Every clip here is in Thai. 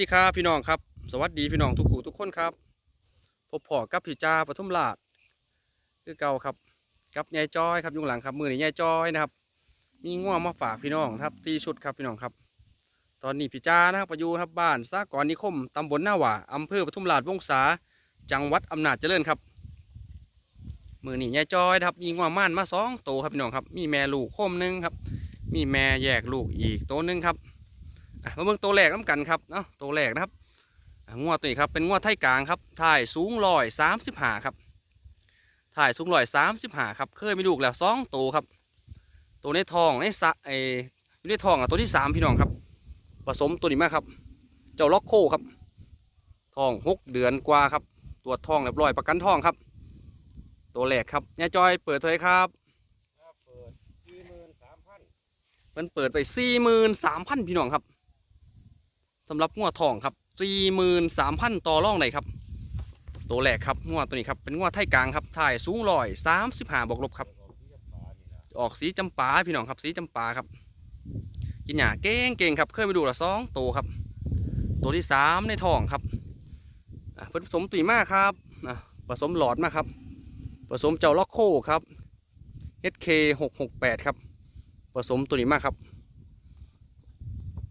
สวัสดีครับพี่น้องครับ สวัสดีพี่น้องทุกคู่ทุกคนครับพบพ่อกับพี่จ้าปทุมราชคือเก่าครับกับยายจอยครับอยุงหลังครับมือนี่ยายจอยนะครับมีง่วงมาฝากพี่น้องครับที่ชุดครับพี่น้องครับ ตอนนี้พี่จ้านะครับประยูครับบ้านสากรนิคมตำบลหน้าหว่าอำเภอปทุมราชวงศาจังหวัดอำนาจเจริญครับ มือนี่ยายจอยนะครับมีง่วงม่านมาสองโตครับพี่น้องครับ มีแม่ลูกโคมหนึงครับ มีแม่แยกลูกอีกโตหนึงครับ มาเบิ่งตัวแรกน้ำกันครับเนาะตัวแรกนะครับอะงวดตัวนี้ครับเป็นงวดไทยกลางครับถ่ายสูงลอยสามสิบห้าครับถ่ายสูงลอยสามสิบห้าครับเคยมีลูกแล้วสองตัวครับ ตัวในทองในสะไออยู่ในทองอะตัวที่สามพี่น้องครับผสมตัวนี้มาครับ เจ้าล็อกโคครับทองหกเดือนกว่าครับตรวจทองเรียบร้อยประกันทองครับ ตัวแรกครับยายจอยเปิดเท่าไหร่ครับถ้าเปิดสี่หมื่นสามพันมันเปิดไปสี่หมื่นสามพันพี่น้องครับ สำหรับงวทองครับสี่หมื่นสามพันต่อร่องไหนครับ ตัวแรกครับงวตัวนี้ครับเป็นงวไทยกลางครับถ่ายสูงลอยสามสิบห้าบวกลบครับ ออกสีจำปาพี่น้องครับ สีจำปาครับ กินหยาเก่งเก่งครับ เคยไปดูละสองตัวครับ ตัวที่สามในทองครับอะผสมตุยมากครับผสมหลอดมากครับ ผสมเจ้าล็อกโคครับ HK หกหกแปดครับ ผสมตัวนี้มากครับ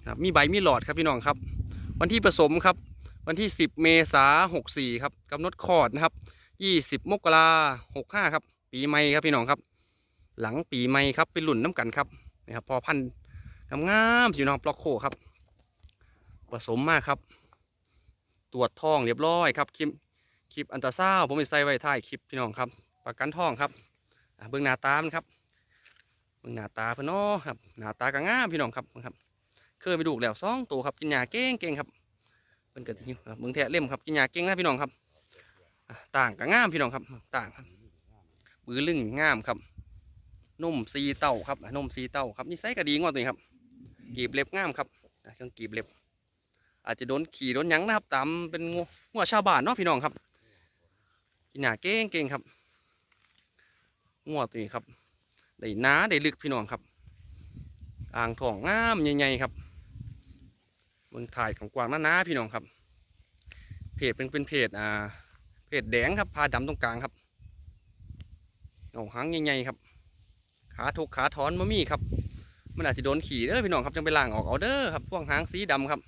ครับมีใบมีหลอดครับพี่น้องครับ วันที่ผสมครับ วันที่ 10 เมษาหกสี่ครับกำหนดคอดนะครับ 20 มกราหกห้าครับ ปีใหม่ครับพี่น้องครับ หลังปีใหม่ครับเป็นรุ่นน้ำกันครับนะครับ พอพันธุ์งามๆอยู่น้องปลอกโคครับ ผสมมากครับ ตรวจท้องเรียบร้อยครับคลิปคลิปอันตราซาวผมไปใส่ไว้ท้ายคลิปพี่น้องครับ ประกันท้องครับเบื้องหน้าตามครับเบื้องหน้าตาพื่นเนาะครับหน้าตากระงามพี่น้องครับครับ เคยไปดูแล้วสองตัวครับกินยาเก่งเก่งครับเป็นกระทิงครับเบื้องแทะเล่มครับกินยาเก่งนะพี่น้องครับต่างกระงามพี่น้องครับ ต่างครับบือลึงงามครับนุ่มซีเต้าครับนุ่มซีเต้าครับนี่ไซส์ก็ดีงอตัวนี้ครับกีบเล็บงามครับเครื่องกีบเล็บ อาจจะโดนขี่โดนยั้งนะครับ ตามเป็นงูงัวชาวบ้านเนาะพี่น้องครับกินหนาเก่งเก่งครับงัวตัวนี้ครับได้หนาได้ลึกพี่น้องครับ อ่างทองงามใหญ่ๆครับ เมืองถ่ายของกวางหน้าๆพี่น้องครับ เพจเป็นเป็นเพจอ่า เพจแดงครับพาดำตรงกลางครับเอาหางใหญ่ๆครับ ขาทุกขาถอนมะมี่ครับ มันอาจจะโดนขี่เด้อพี่น้องครับจังไปล้างออกเอาเด้อครับพ่วงหางสีดำครับ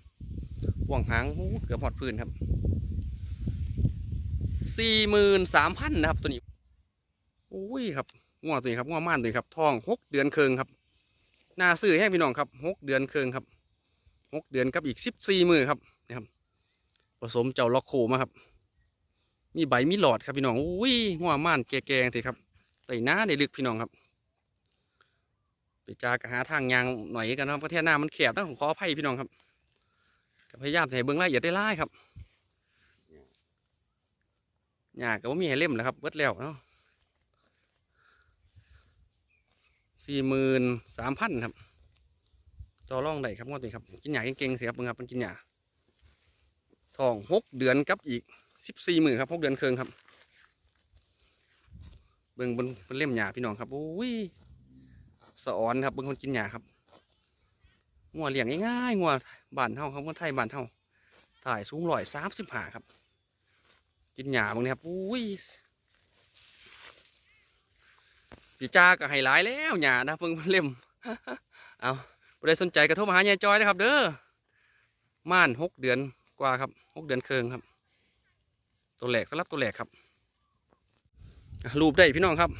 พ่วงหางหูเกือบหอดพื้นครับสี่หมื่นสามพันนะครับตัวนี้อุ้ยครับงัวตัวนี้ครับงัวม่านตัวนี้ครับทองหกเดือนเคืองครับนาซื้อให้งพี่น้องครับหกเดือนเคืองครับ หกเดือนกับอีกสิบสี่มือครับนะครับ ผสมเจ้าล็อกโคมาครับ มีใบมีหลอดครับพี่น้องอุ้ยงัวม่านแก่ๆทีครับไต่หน้าได้ลึกพี่น้องครับไปจากหาทางยางหน่อยกันนะครับประเทศหน้ามันแคบนะผมขออภัยพี่น้องครับพยายามให้เบิ้องรายละเอียดได้ไล่ครับหยาก็ว่ามีให้เล่มนะครับเบิดแล้วเนาะสี่หมื่นสามพันครับ ต่อรองได้ครับงวดนี้ครับกินหยาเก่งๆสิครับบึงครับมันกินหยาทองหกเดือนกับอีกสิบสี่หมื่นครับหกเดือนเคืองครับ เบิ้งบนบนเล่มหยาพี่น้องครับโอ้ยสะออนครับเป็นคนกินหญ้าครับงัวเลี้ยงง่ายๆงัวบานเฮาครับงัวไทยบานเฮาถ่ายสูงร้อยสามสิบห้าครับ กินหญ้าบางนี้ครับอุ้ยพี่จ้าก็ให้หลายแล้วหญ้านะเพิ่งเล่มเอา ผู้ใดสนใจกระทรมาหายายจอยนะครับ เด้อม่านหกเดือนกว่าครับหกเดือนเคืองครับ ตัวแหลกสำหรับตัวแหลกครับรูปได้พี่น้องครับ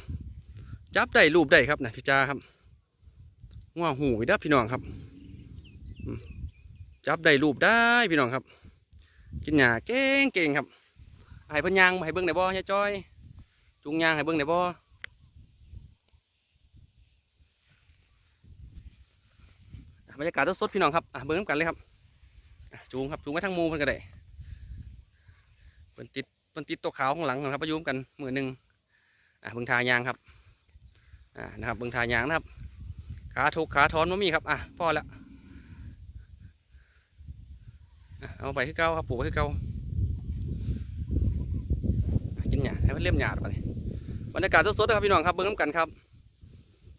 จับได้รูปได้ครับนะพี่จ้าครับง่วหูได้พี่น้องครับจับได้รูปได้พี่น้องครับ กินหญ้าเก่งเก่งครับให้เพิ่นยางให้เบิ่งได้บ่ยายจอยจูงยางให้เบิ่งได้บ่อ่ บรรยากาศสดๆพี่น้องครับอะเบิ่งน้ำกันเลยครับจูงครับจูงไว้ทั้งมูเพิ่นก็ได้เพิ่นติดเพิ่นติดตัวขาวข้างหลังนะครับประยุมกันมือหนึ่งอะเบิ่งทายางครับอ่านะครับเบิ่งทายางนะครับขาถูกขาถอนมามีครับอะพอแล้วอะเอาไปคือเก่าครับปลูกไว้คือเก่ากินหญ้าให้มันเลี่ยมหญ้าไปบรรยากาศสดๆนะครับพี่น้องครับเบิ่งน้ำกันครับ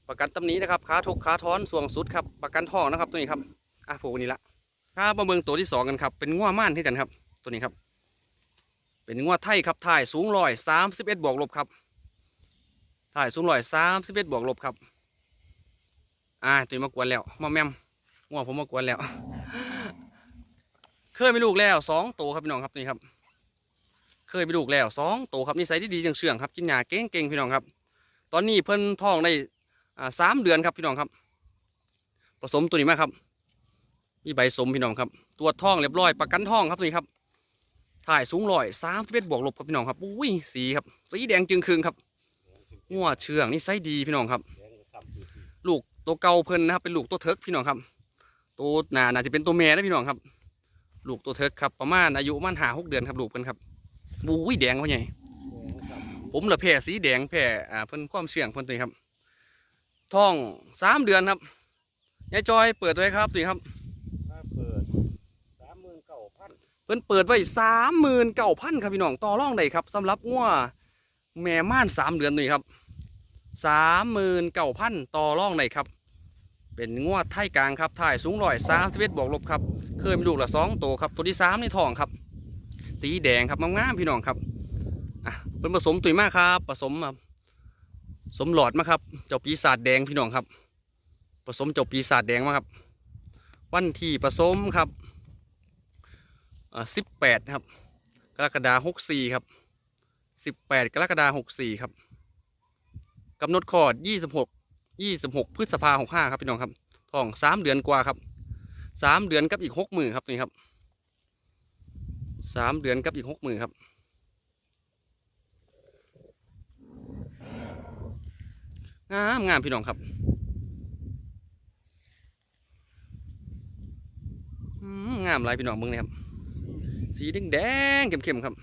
ประกันตำหนี้นะครับขาถกขาถอนส่วงสุดครับประกันทองนะครับตัวนี้ครับอะปลูกนี้ละครับมาเบิ่งตัวที่สองกันครับเป็นง่วม่านที่กันครับ ตัวนี้ครับ เป็นง่วไทยครับถ่ายสูงร้อยสามสิบเอ็ดบวกลบครับถ่ายสูงร้อยสามสิบเอ็ดบวกลบครับอ่าตัวนี้มากวนแล้วมาแมมง่วผมมากวนแล้ว เคยมีลูกแล้วสองตัวครับพี่น้องครับตัวนี่ครับ เคยมีลูกแล้วสองตัวครับนิสัยที่ดีจังเชื่องครับกินหญ้าเก่งๆพี่น้องครับ ตอนนี้เพิ่นท้องได้ อ่าสามเดือนครับพี่น้องครับ ผสมตัวนี้มาครับมีใบสมพี่น้องครับ ตัวท้องเรียบร้อยประกันท้องครับตัวนี้ครับ ถ่ายสูงร้อยสามสิบเอ็ดบวกลบครับพี่น้องครับอุ้ยสีครับสีแดงจึงคืงครับงัวเชืองนี่ไซส์ดีพี่น้องครับ ลูกตัวเก่าเพิ่นนะครับเป็นลูกตัวเทิกพี่น้องครับ ตัวหนาน่าจะเป็นตัวแม่นะพี่น้องครับ ลูกตัวเทิกครับประมาณอายุมาณหาหกเดือนครับลูกเพิ่นครับอุ้ยแดงเขาใหญ่ผมละแผ่สีแดงแผ่อ่าเพิ่นความเชื่องเพิ่นตัวนี้ครับ ท้องสามเดือนครับยายจอยเปิดไว้ครับตัวนี้ครับถ้าเปิดสามหมื่นเก้าพันเพิ่นเปิดไว้สามหมื่นเก้าพันครับพี่น้องต่อรองได้ครับสำหรับงัวแม่ม่านสามเดือนนี่ครับสามหมื่นเก้าพันต่อรองได้ครับ เป็นงวดไทยกลางครับถ่ายสูงร้อยสามสิบเอ็ดบวกลบครับ เคยมีลูกละสองตัวครับ ตัวที่สามในท้องครับ สีแดงครับงามๆพี่น้องครับอะเป็นผสมตุยมากครับผสมครับ สมหลอดมาครับ เจ้าปีศาจแดงพี่น้องครับ ผสมเจ้าปีศาจแดงมาครับ วันที่ผสมครับอ่าสิบแปดครับ กรกฎาหกสี่ครับสิบแปดกรกฎาหกสี่ครับกำหนดคอดยี่สิบหกยี่สิบหกพฤษภาหกห้าครับพี่น้องครับท้องสามเดือนกว่าครับสามเดือนกับอีกหกหมื่นครับนี่ครับสามเดือนกับอีกหกหมื่นครับ งามงามพี่น้องครับงามลายพี่น้องเบิ่งเลยครับ สีแดงแดงๆเข้มๆครับ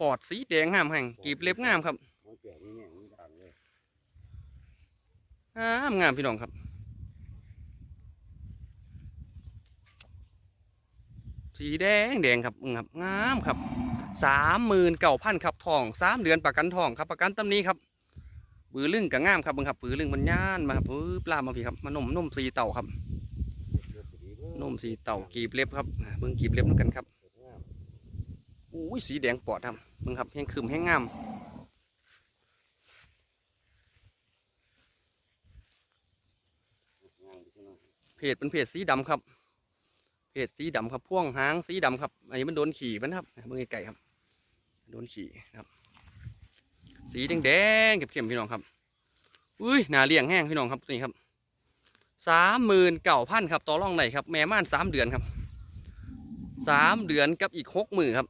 ปอดสีแดงงามแห่งกีบเล็บงามครับงามงามพี่น้องครับ สีแดงแดงครับมึงครับงามครับสามหมื่นเก้าพันครับทองสามเดือนประกันทองครับประกันตำนี้ครับ ปือลึงกับงามครับมึงครับปือลึงมันย่านมาครับปือปลามาพี่ครับมานมนมสีเต่าครับเลือดดีเบิ่งนมสีเต่ากีบเล็บครับอ่าเบิ่งกีบเล็บน้ำกันครับงามอุ้ยสีแดงปอดครับมึงครับแห้งคืมแห้งงามงามพี่น้องเพจเป็นเพจสีดำครับ เพจสีดำครับพ่วงหางสีดำครับอันนี้มันโดนขี่มันครับเมื่อไก่ครับ โดนขี่นะครับ สีแดงแดงๆเข้มๆพี่น้องครับอุ้ยหนาเลี้ยงแห้งพี่น้องครับนี่ครับสามหมื่นเก้าพันครับต่อรองไหนครับ แม่ม่านสามเดือนครับสามเดือนกับอีกหกหมื่นครับ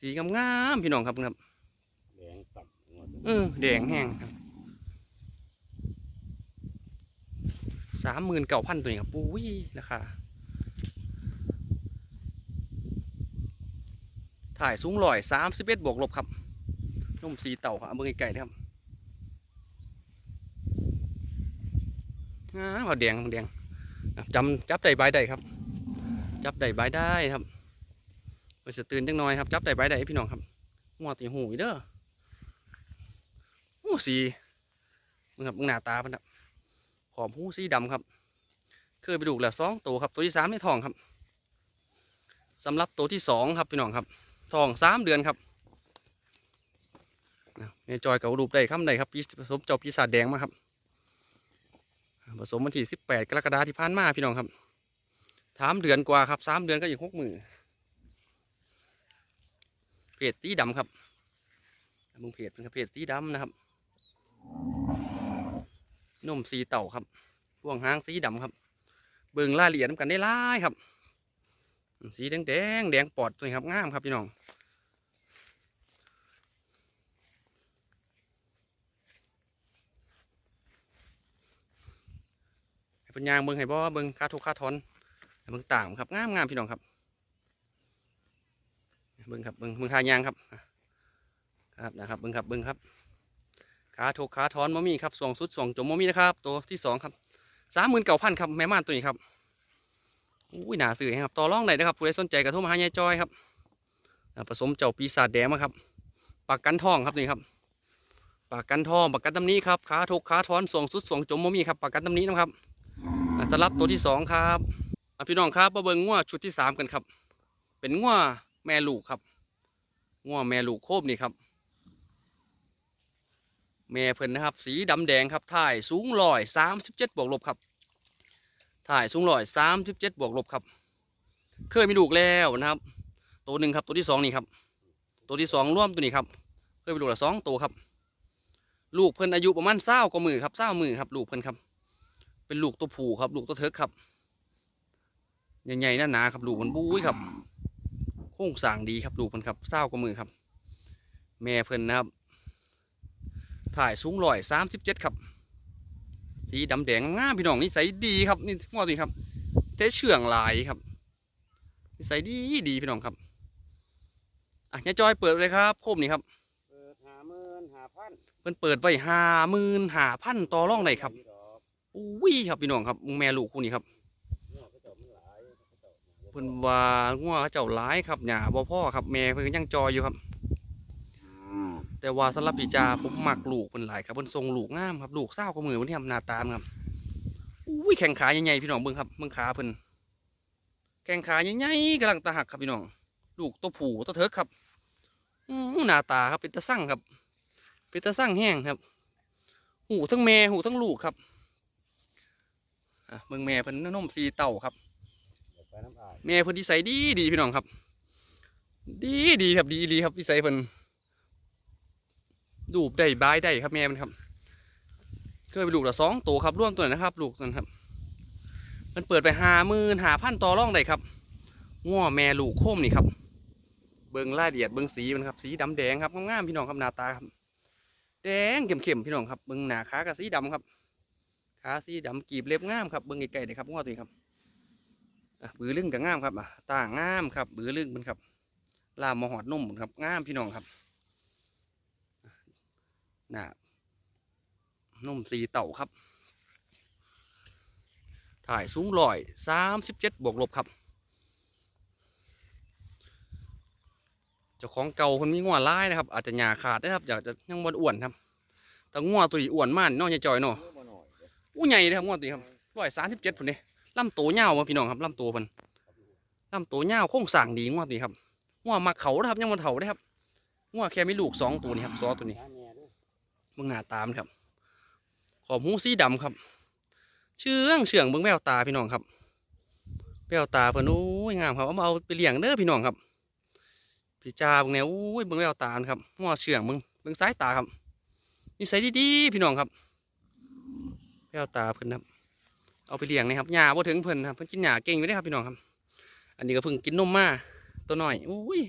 สีงามๆพี่น้องครับครับแดงต่ำหมดเออแดงแห้งครับสามหมื่นเก้าพันตัวนี้ครับปุ้ยราคา ถ่ายสูงลอยสามสิบเอ็ดบวกลบครับนมสีเต่าครับเอาเบอร์ไก่ๆนะครับอ้าวแดงแดงจำจับได้ใบได้ครับ จับได้ใบได้ครับไปสตื่นจังหน่อยครับ จับได้ใบได้พี่น้องครับงอตีหูอีเด้อโอ้สีมึงครับมึงหน้าตามันครับหอมหูสีดำครับ เคยไปดูแล้วสองตัวครับ ตัวที่สามในทองครับสำหรับตัวที่สองครับพี่น้องครับ ทองสามเดือนครับในจอยกับรูปได้คำใดครับปีผสมเจ้าปีศาจแดงมาครับผสมวันที่สิบแปดกรกฎาที่ผ่านมาพี่น้องครับสามเดือนกว่าครับสามเดือนก็อีกหกหมื่นเพจสีดำครับมึงเพจเป็นเพจสีดำนะครับนมสีเต่าครับพวงหางสีดำครับ เบิ่งรายละเอียดนำกันได้หลายครับ สีแดงแดงแดงปอดตัวนี้ครับงามครับพี่น้องเป็นยางเบิ่งให้บ่เบิ่งค่าทุกค่าทอนเบิ่งต่างครับงามงามพี่น้องครับเบิ่งครับเบิ่งเบิงทายางครับครับนะครับเบิ้งครับเบิ้งครับขาถกขาถอนมมีครับสองสุดสองจมมมีนะครับตัวที่สองครับสามหมื่นเก้าพันครับแม่ม่านตัวนี้ครับ อุ้ยหนาสื่อครับต่อร่องไหนนะครับผู้ใดสนใจกระทุ่มหายายจอยครับผสมเจ้าปีศาจแดงมาครับปากกันทองครับนี่ครับปากกันทองปากกันตำนี้ครับขาถกขาถอนสองสุดสองจมมมีครับปากกันตำนี้นะครับสำหรับตัวที่สองครับพี่น้องครับมาเบิ่งงัวชุดที่สามกันครับ เป็นงัวแม่ลูกครับงัวแม่ลูกโคบนี่ครับ แม่เพิ่นนะครับ สีดำแดงครับถ่ายสูงร้อยสามสิบเจ็ดบวกลบครับ ถ่ายสูงร้อยสามสิบเจ็ดบวกลบครับ เคยมีลูกแล้วนะครับ ตัวหนึ่งครับตัวที่สองนี่ครับ ตัวที่สองร่วมตัวนี้ครับ เคยมีลูกละสองตัวครับ ลูกเพิ่นอายุประมาณเศร้ากว่ามือครับเศร้ามือครับ ลูกเพิ่นครับ เป็นลูกตัวผูครับ ลูกตัวเทิกครับใหญ่ๆหนาๆครับลูกมันบุ้ยครับโค้งสางดีครับลูกเพิ่นครับเศร้ากว่ามือครับ แม่เพิ่นนะครับ ถ่ายสูงร้อยสามสิบเจ็ดครับ สีดำแดงงามพี่น้องนิสัยดีครับนี่งอสิครับเทเชื่องหลายครับนิสัยดีดีพี่น้องครับอะยายจอยเปิดเลยครับโคมนี่ครับเปิดหาหมื่นหาพันเพิ่นเปิดไว้ห้าหมื่นห้าพันต่อรองได้ครับดอกอุ้ยครับพี่น้องครับมึงแม่ลูกคู่นี้ครับเนี่ยเขาเจ้ามันหลายเขาเจ้าเพิ่นว่างัวเขาเจ้าหลายครับหญ้าบ่พ่อครับแม่เพิ่นก็ยังจอยอยู่ครับ แต่ว่าสำหรับพี่จาผมมักลูกเพิ่นหลายครับเพิ่นทรงลูกงามครับลูกเศร้ากว่ามือเพิ่นที่ทำหน้าตามครับอุ้ยแข้งขาใหญ่ๆพี่น้องเบิ่งครับเบิ่งขาเพิ่นแข้งขาใหญ่ๆกำลังตาหักครับพี่น้อง ลูกตัวผู้ตัวเถิกครับอื้อหน้าตาครับเป็นตาสั่งครับเป็นตาสั่งแห้งครับ หูทั้งแม่หูทั้งลูกครับอะเบิ่งแม่เพิ่นนมสีเต่าครับเดี๋ยวไปน้ำอายแม่เพิ่นนิสัยดีดีพี่น้องครับ ดีดีครับดีดีครับนิสัยเพิ่น ดูบได้บายได้ครับแม่มันครับเคยไปลูกละสองตัวครับร่วมตัวนะครับ ลูกนั่นครับ มันเปิดไปหามื่นหาพันต่อร่องได้ครับง้อแม่ลูกโค้มนี่ครับ เบิ้งรายละเอียดเบิ้งสีมันครับ สีดำแดงครับงามๆพี่น้องครับหน้าตาครับ แดงเข้มๆพี่น้องครับเบิ้งหน้าขากับสีดำครับขาสีดำกีบเล็บงามครับเบิ้งไกลๆเลยครับง้อตัวนี้ครับบือลึงกับงามครับอะตางามครับบือลึงมันครับลามมหอดนุ่มครับงามพี่น้องครับ นะนุ่มสีเต่าครับ ถ่ายสูงลอยสามสิบเจ็ดบวกลบครับ เจ้าของเก่าคนมีงัวร้ายนะครับ อาจจะหยาขาดนะครับ อยากจะยังบนอ้วนครับ แต่งัวตัวอ้วนมากน้องจอยๆเนาะเยอะมาหน่อยเด้ออู้ใหญ่เลยครับงัวตัวนี้ครับร้อยสามสิบเจ็ดพุ่นนี่ลำตัวยาวมาพี่น้องครับลำตัวพิ่นลำตัวยาวโค้งสร้างดีงัวตัวนี้ครับงัวมาเขานะครับยังมันเถาได้ครับงัวแค่มีลูกสองตัวนี่ครับซอตัวนี้ บงหน้าตามครับ ขอบหูสีดำครับ เชื่องเชื่องเบิ่งแววตาพี่น้องครับแววตาเพิ่นโอ้ยงามครับเอามาเอาไปเลี้ยงเด้อพี่น้องครับพี่จ้าเบิ่งแนวโอ้ยเบิ่งแววตาครับงัวเชื่องเบิ่งเบิ่งสายตาครับนิสัยดีๆพี่น้องครับแววตาเพิ่นครับ เอาไปเลี้ยงนะครับหญ้าบ่ถึงเพิ่นครับเพิ่นกินหญ้าเก่งอยู่เด้ครับพี่น้องครับ อันนี้ก็เพิ่งกินนมมาตัวน้อยอุ้ย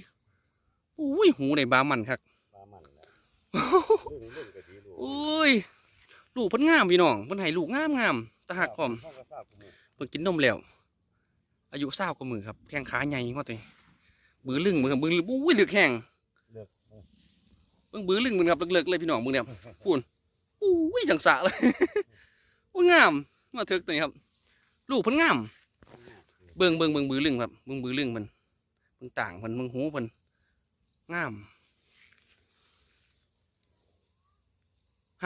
อุ้ยหูในบามันครับ อุ้ยลูกพิ่นงามพี่น้องพิ่นให้ลูกงามงามตาหักพร้อมข้าวกระซ่ากูมือเพิ่นกินนมแล้ว อายุ20กว่ามือครับแข้งขาใหญ่งอตัวนี้บือลึงมือครับบือลึงอุ้ยเลึกแข้งเบิ่งบือลึงมึงครับเลิกๆเลยพี่น้องมึงเนี่ยพูนอุ้ยจังสะเลยโอ้ยงามมาเถิกตัวนี้ครับ ลูกพิ่นงาม เบิ่งเบิ่งเบิ่งบือลึงครับเบิ่งบือลึงเพิ่นเบิ่งต่างเพิ่นเบิ่งหูเพิ่นงาม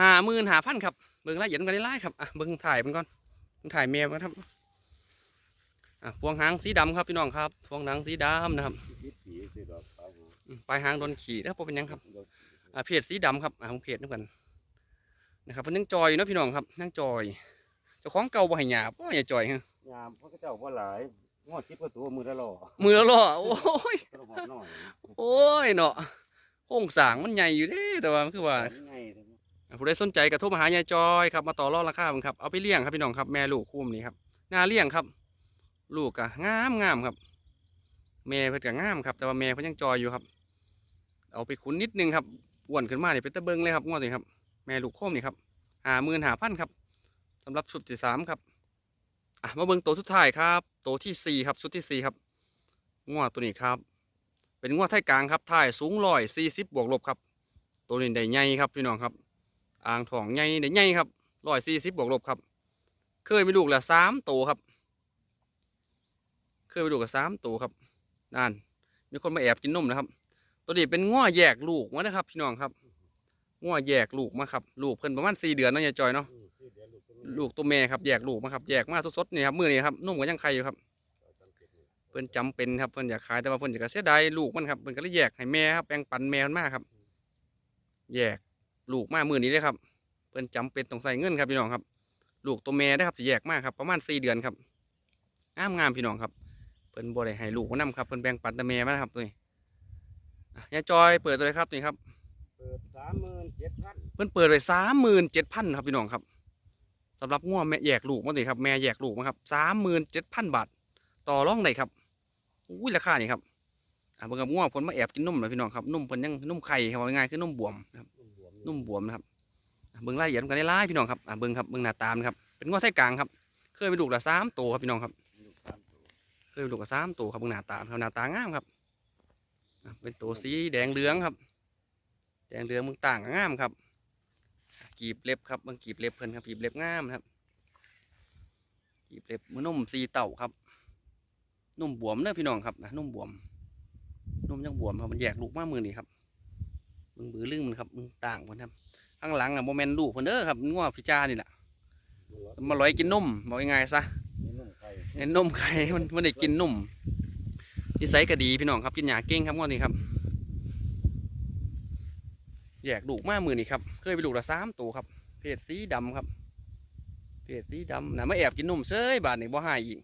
ห้าหมื่นห้าพันครับเบิ่งรายละเอียดกันได้หลายครับอะเบิ่งถ่ายมันก่อนเบิ่งถ่ายแมวกันครับอะพวงหางสีดำครับพี่น้องครับพวงหางสีดำนะครับคิดผีสิดอกปลาหูอืมปลายหางโดนขี่แล้วพอเป็นหยังครับดอกอะเพจสีดำครับอะของเพจนั่นกันนะครับเพิ่นยังจอยอยู่เนาะพี่น้องครับยังจอยเจ้าของเก่าบ่ให้หยาบบ่ให้จอยฮะยามพระเจ้าว่าหลายงอชิบประตูมือละหล่อมือละล้อโอ้ยต้องหอมหน่อยโอ้ยเนาะโครงสร้างมันใหญ่อยู่เด้แต่ว่ามันคือว่าไงเด้ออะ ผู้ใดสนใจก็โทรมาหายายจอยครับมาต่อรองราคาเพิ่นครับเอาไปเลี้ยงครับพี่น้องครับแม่ลูกคู่นี้ครับน่าเลี้ยงครับ ลูกก็งามงามครับ แม่เพิ่นก็งามครับ แต่ว่าแม่เพิ่นยังจอยอยู่ครับ เอาไปขุนนิดนึงครับอ้วนขึ้นมาเนี่ยเป็นตะเบิงเลยครับงวดนี้ครับ แม่ลูกโคมนี่ครับหาหมื่นหาพันครับสำหรับชุดที่สามครับอะมาเบิงตัวสุดท้ายครับตัวที่สี่ครับชุดที่สี่ครับงวดตัวนี้ครับ เป็นงวดไทยกลางครับท้ายสูงร้อยสี่สิบบวกลบครับ ตัวนี้ได้ใหญ่ครับพี่น้องครับ อ่างทองใหญ่ได้ใหญ่ครับร้อยสี่สิบบวกลบครับ เคยมีลูกละสามตัวครับ เคยมีลูกละสามตัวครับนั่นมีคนมาแอบกินนมนะครับ ตัวนี้เป็นง้อแยกลูกมานะครับ พี่น้องครับง้อแยกลูกมาครับ ลูกเพิ่นประมาณสี่เดือนเนาะยายจอยเนาะอืมที่เดี๋ยวลูกจะมีลูกตัวแม่ครับแยกลูกมาครับแยกมาสดๆนี่ครับมือนี่ครับนุ่มกับยังไข่อยู่ครับ เพิ่นจำเป็นครับเพิ่นอยากขายแต่ว่าเพิ่นอยากเสียดายลูกมันครับเพิ่นก็เลยแยกให้แม่ครับแบ่งปันแม่มันมาครับ แยก ลูกมามือนี้เลยครับ เพิ่นจำเป็นต้องใส่เงินครับพี่น้องครับ ลูกตัวแม่ได้อครับสิแยกมาครับ ประมาณสี่เดือนครับงามงามๆพี่น้องครับ เพิ่นบ่ได้ให้ลูกมานํครับเพิ่นแบ่งปันแต่แม่มานะครับตัวนี้อะยายจอยเปิดตัวเลยครับนี่ครับ เปิดสามหมื่นเจ็ดพันเพิ่นเปิดไว้สามหมื่นเจ็ดพันครับพี่น้องครับสำหรับง่วแม่แยกลูกมาเลยครับแม่แยกลูกมาครับสามหมื่นเจ็ดพันบาท ต่อรองได้ครับอุ้ยราคานี่ครับอ่าเบิ่งกับง่วผลมาแอบกินนมเลยพี่น้องครับนมเพิ่นยังนมไข่ครับว่าง่ายๆคือนมบวมนะครับ นุ่มบวมนะครับเบิ่งรายละเอียดกันได้หลายพี่น้องครับเบิ่งครับเบิ่งหน้าตามนครับเป็นง่วไทยกลางครับ เคยไปลูกละสามตัวครับพี่น้องครับเคยไปลูกละสามตัวครับเบิ่งหน้าตามครับหน้าตางามครับเป็นตัวสีแดงเหลืองครับ แดงเหลืองเบิ่งต่างก็งามครับกีบเล็บครับเบิ่งกีบเล็บเพิ่นครับกีบเล็บงามครับกีบเล็บมือนุ่มสีเต่าครับนุ่มบวมเด้อพี่น้องครับนะนุ่มบวมนุ่มยังบวมครับมันแยกลูกมากมือนี่ครับ มึงบือลึงมันครับมึงต่างมันครับข้างหลังอะโมเมนลูกเพิ่นเด้อครับงัวพิจานี่แหละมาลอยกินนมบอกยังไงซะนี่นุ่มไข่เห็นนมไข่มันมันได้กินนมนิสัยก็ดีพี่น้องครับกินหยาเก่งครับงัวนี่ครับแยกลูกมากมือนี่ครับเคยไปลูกละสามตัวครับ เพศสีดำครับเพศสีดำนะมาแอบกินนมเซยบาทนี่บ่หายอีก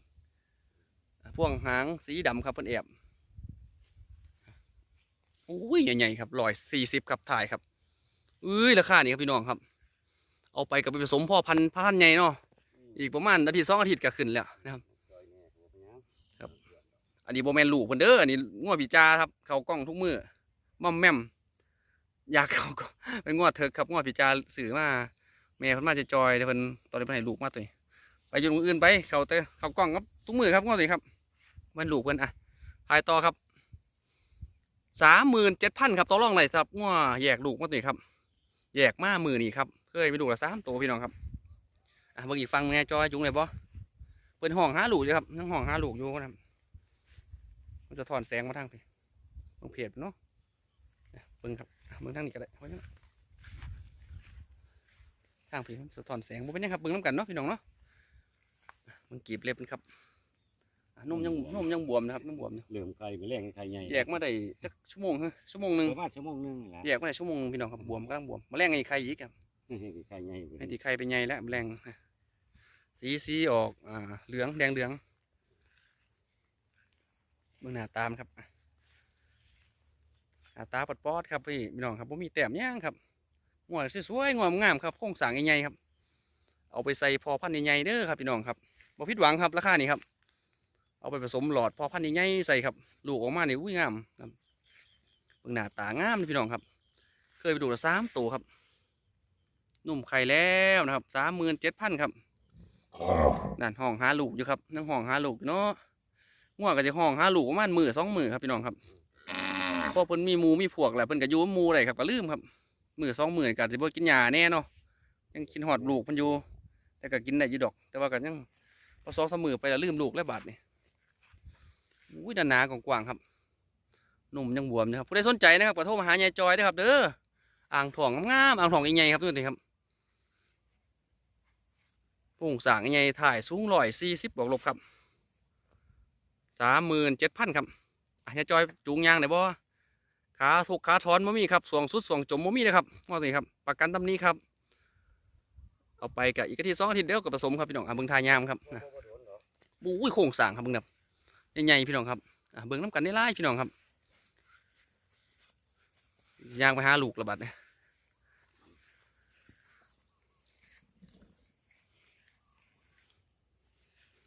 พ่วงหางสีดำครับเพิ่นแอบ อุ้ยใหญ่ๆครับร้อยสี่สิบครับถ่ายครับเอ้ยราคานี่ครับพี่น้องครับ เอาไปกับไปผสมพ่อพันธุ์พันธุ์ใหญ่เนาะอีกประมาณอาทิตย์สองอาทิตย์ก็ขึ้นแล้วนะครับจอยแม่ตัวเป็นหยังครับ อันนี้โบแมนลูกเพิ่นเด้ออันนี้งัวปีจาครับ เขากล้องทุกมือม่อมแม่มอยากเขาก็เป็นงัวเถิกครับงัวปีจาสื่อมาแม่เพิ่นมาจะจอยแต่เพิ่นตอนนี้เพิ่นให้ลูกมาตัวนี้ไปอยู่ตรงอื่นไปเขาแต่เขากล้องครับทุกมือครับงัวตัวนี้ครับมันลูกเพิ่นอะพายต่อครับ สามหมื่นเจ็ดพันครับต่อรองไหนครับงัวแยกลูกมาตีครับ แยกมามือนี่ครับเคยไปดูละสามตัวพี่น้องครับอะเบิ่งอีกฟังแม่จอยจุงเลยบ่เพิ่นห้องหาลูกอยู่ครับยังห้องหาลูกอยู่นะครับมันจะถอนแสงมาทางพี่ต้องเพจเนาะเบิ่งครับเบิ่งทางนี้ก็ได้ไว้นะทางพี่มันสะท้อนแสงบ่เป็นยังครับเบิ่งน้ำกันเนาะพี่น้องเนาะมันกรีบเล็บมันครับ นุ่มยังนุ่มยังบวมนะครับนุ่มบวมอยู่เหลื่อมไข่ไปแรงไข่ใหญ่แยกมาได้จักชั่วโมงฮะชั่วโมงหนึ่งประมาณชั่วโมงหนึงนี่แหละแยกมาได้ชั่วโมงหนึ่งพี่น้องครับบวมกำลังบวมมาแรงไงไข่อีกครับไข่ใหญ่ไอ้ที่ไข่เป็นไงแล้วแรงนะสีสีออกอ่าเหลืองแดงเหลืองเบิ่งหน้าตามนครับหน้าตาปัดปอดครับพี่พี่น้องครับผมมีแต้มย่างครับงวดสวยๆงวดงามครับโครงสร้างใหญ่ๆครับ เอาไปใส่พอพันธุ์ใหญ่ๆเด้อครับพี่น้องครับบ่ผิดหวังครับราคานี้ครับ เอาไปผสมหลอดพอพันธุ์ใหญ่ใส่ครับ ลูกออกมาเนี่ยอุ้ยงามครับเบิ่งหน้าตางามเลยพี่น้องครับ เคยไปดูละสามตัวครับ นุ่มไข่แล้วนะครับสามหมื่นเจ็ดพันครับนั่นห้องหาลูกอยู่ครับนั่งห้องหาลูกเนาะง่วงก็จะห้องหาลูกประมาณมือสองมือครับพี่น้องครับพอเพิ่นมีมูมีพวกแหละเพิ่นก็อยู่กับหมูได้ครับก็ลืมครับมือสองมือก็สิบ่กินยาแน่เนาะยังกินหอดลูกเพิ่นอยู่แต่ก็กินได้อยู่ดอก แต่ว่าก็ยังพอสองสามมือไปแล้วลืมลูกแล้วบาดนี่ อุ้ยด้านหนากว้างๆครับหนุ่มยังบวมนะครับผู้ใดสนใจนะครับก็โทรมาหายายจอยได้ครับ เด้ออ่างทองงามๆอ่างทองใหญ่ๆครับทุกท่านครับโป่งสางใหญ่ถ่ายสูงร้อยสี่สิบบวกลบครับสามหมื่นเจ็ดพันครับอะยายจอยจูงยางได้บ่ขาถูกขาถอนบ่มีครับสวงสุดสวงจมบ่มีนะครับว่าสิครับ ประกันตำนี้ครับ เอาไปกับอีกอาทิตย์สองอาทิตย์เดียวก็ผสมครับพี่น้องอะเบิ่งทายามครับนะบู้ยโครงสางครับเบิ่งแบบ ใหญ่ๆพี่น้องครับเบิ่งน้ำกันได้หลายพี่น้องครับยางไปหาลูกระบาดเนี่ย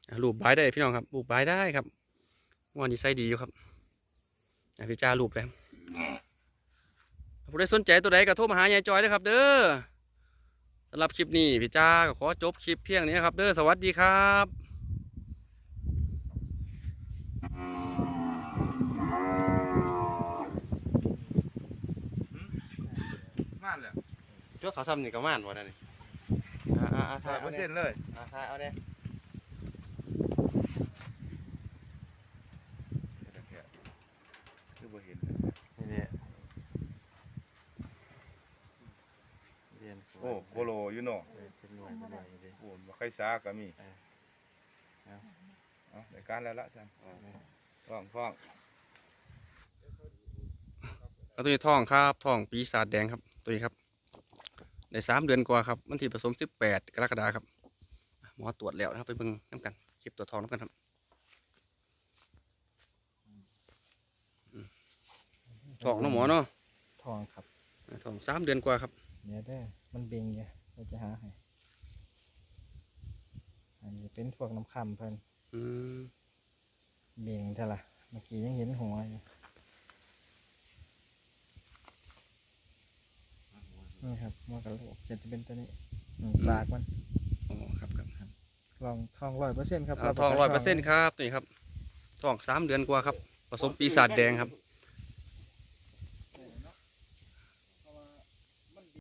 อะลูกบายได้พี่น้องครับลูกบายได้ครับงอนดีไซน์ดีอยู่ครับพี่จ้ารูปเลยผู้ใดสนใจตัวใดก็โทรมาหายายจอยด้วยครับ เด้อสำหรับคลิปนี้พี่จ้าก็ขอจบคลิปเพียงนี้ครับ เด้อสวัสดีครับ ม่านเลย ช่ วเขาซ้ำนี่ก็ม่านวะนั่นนี่อ่าอ่าอ่าร้ถ่าอยยเปอเอาร์เนี่เซ็ยนต์เลย อ่าถ่ายเอาเนี่ยคือบ่เห็นนี่เนี่ยเรียนโอ้โคโลอยู่เนาะเป็นหน่วยเป็นหน่วยนี่ดิ โอ้บ่ใครซาก็มีเออเอา เอารายการแล้วละจังฟ้องฟ้อง แล้วตัวนี้ท้องครับท้องปีศาจแดงครับตัวนี้ครับ ได้สามเดือนกว่าครับวันที่ผสมสิบแปดกรกฎาคมครับหมอตรวจแล้วนะครับไปเบิ่งน้ำกันเก็บตัวจทองน้ำกันครับอืมท้องเนาะหมอเนาะทองครับท้องสามเดือนกว่าครับเดี๋ยวได้อมันเบ่งอยู่เราจะหาให้อันนี้เป็นพวกน้ำคำเพิ่นอืมเบ่งเท่าล่ะเมื่อกี้ยังเห็นหัวอยู่ นี่ครับหัวกะโหลกจะเป็นตัวนี้อืมปากมันอ๋อครับครับลองทองร้อยเปอร์เซ็นต์ครับอ่าทองร้อยเปอร์เซ็นต์ครับนี่ครับทองสามเดือนกว่าครับผสมปีศาจแดงครับ